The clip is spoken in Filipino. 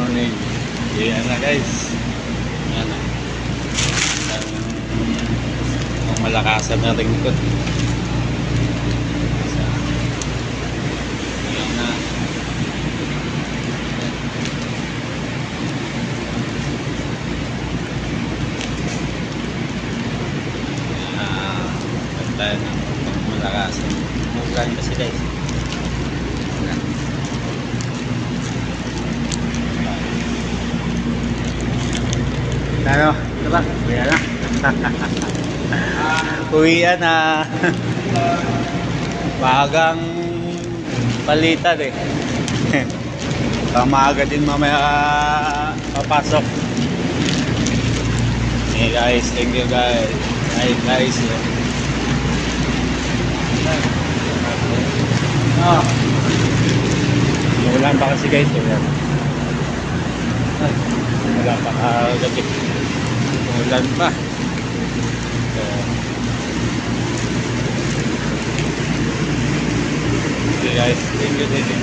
morning. Yan na guys. Yan na. Ang, malakasan na lingkod. Yan na. Ah, ganda na. Malakasan. Muglan kasi guys. Ano? Ito ba? Uwi na. Uwi na. Maagang palitan eh. Pamaga din mamaya papasok. Hey guys, thank you guys. Hey guys. Ah. Ulan pa kasi guys. Ulan. Ay, wala pa kagabi. Ulan pa. Uh, okay guys, thank you, thank you.